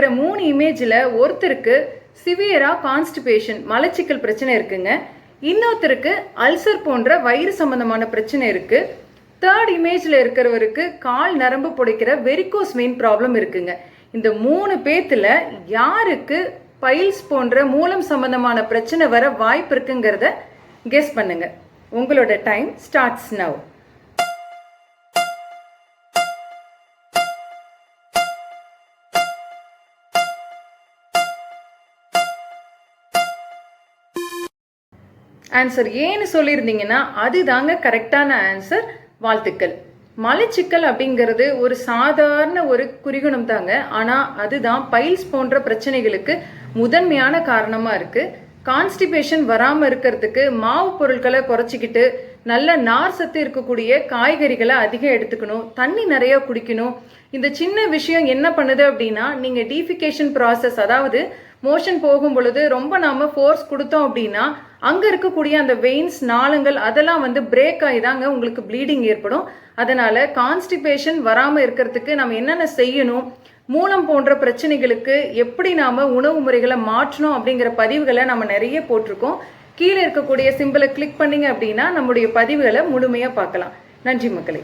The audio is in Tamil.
இருக்கிற மூணு இமேஜில் ஒருத்தருக்கு சிவியராக கான்ஸ்டிபேஷன் மலச்சிக்கல் பிரச்சனை இருக்குங்க. இன்னொருத்தருக்கு அல்சர் போன்ற வயிறு சம்பந்தமான பிரச்சனை இருக்குது தேர்ட் இமேஜில் இருக்கிறவருக்கு கால் நரம்பு புடைக்கிற வெரிகோஸ் வெயின் ப்ராப்ளம் இருக்குங்க. இந்த மூணு பேத்துல யாருக்கு பைல்ஸ் போன்ற மூலம் சம்பந்தமான பிரச்சனை வர வாய்ப்பு இருக்குங்கிறத கெஸ் பண்ணுங்க. உங்களோட டைம் ஸ்டார்ட்ஸ் நவ் ஆன்சர் ஏன்னு சொல்லியிருந்தீங்கன்னா அதுதாங்க கரெக்டான ஆன்சர் வாழ்த்துக்கள். மலச்சிக்கல் அப்படிங்கிறது ஒரு சாதாரண ஒரு குறிகுணம் தாங்க. ஆனால் அதுதான் பைல்ஸ் போன்ற பிரச்சனைகளுக்கு முதன்மையான காரணமாக இருக்குது கான்ஸ்டிபேஷன் வராமல் இருக்கிறதுக்கு மாவு பொருட்களை குறைச்சிக்கிட்டு நல்ல நார் சத்து இருக்கக்கூடிய காய்கறிகளை அதிகம் எடுத்துக்கணும் தண்ணி நிறைய குடிக்கணும். இந்த சின்ன விஷயம் என்ன பண்ணுது அப்படின்னா நீங்கள் டீஃபிகேஷன் ப்ராசஸ் அதாவது மோஷன் போகும் பொழுது ரொம்ப நாம் ஃபோர்ஸ் கொடுத்தோம் அப்படின்னா அங்கே இருக்கக்கூடிய அந்த வெயின்ஸ் நாளங்கள் அதெல்லாம் வந்து பிரேக் ஆகி தாங்க உங்களுக்கு ப்ளீடிங் ஏற்படும். அதனால் கான்ஸ்டிபேஷன் வராமல் இருக்கிறதுக்கு நம்ம என்னென்ன செய்யணும் மூலம் போன்ற பிரச்சனைகளுக்கு எப்படி நாம் உணவு முறைகளை மாற்றணும் அப்படிங்கிற பதிவுகளை நம்ம நிறைய போட்டிருக்கோம். கீழே இருக்கக்கூடிய சிம்பிளை கிளிக் பண்ணீங்க அப்படின்னா நம்முடைய பதிவுகளை முழுமையாக பார்க்கலாம். நன்றி மக்களே.